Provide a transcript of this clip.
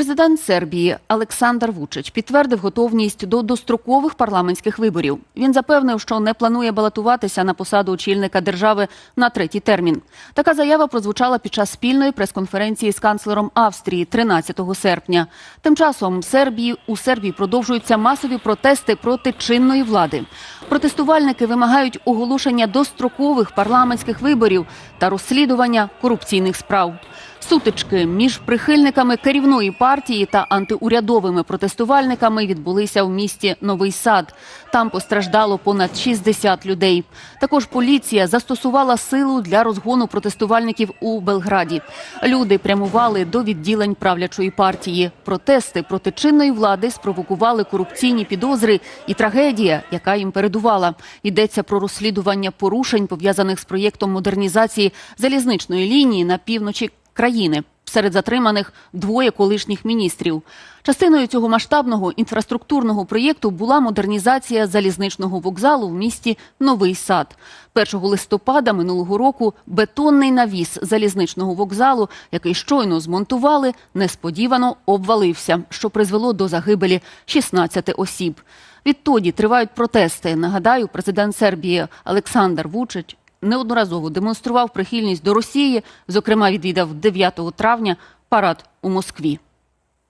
Президент Сербії Олександр Вучич підтвердив готовність до дострокових парламентських виборів. Він запевнив, що не планує балотуватися на посаду очільника держави на третій термін. Така заява прозвучала під час спільної прес-конференції з канцлером Австрії 13 серпня. Тим часом Сербії у Сербії продовжуються масові протести проти чинної влади. Протестувальники вимагають оголошення дострокових парламентських виборів та розслідування корупційних справ. Сутички між прихильниками керівної партії та антиурядовими протестувальниками відбулися в місті Новий Сад. Там постраждало понад 60 людей. Також поліція застосувала силу для розгону протестувальників у Белграді. Люди прямували до відділень правлячої партії. Протести проти чинної влади спровокували корупційні підозри і трагедія, яка їм передувала. Йдеться про розслідування порушень пов'язаних з проєктом модернізації залізничної лінії на півночі країни. Серед затриманих двоє колишніх міністрів. Частиною цього масштабного інфраструктурного проєкту була модернізація залізничного вокзалу в місті Новий Сад. 1 листопада минулого року бетонний навіс залізничного вокзалу, який щойно змонтували, несподівано обвалився, що призвело до загибелі 16 осіб. Відтоді тривають протести. Нагадаю, президент Сербії Олександр Вучич неодноразово демонстрував прихильність до Росії, зокрема відвідав 9 травня парад у Москві.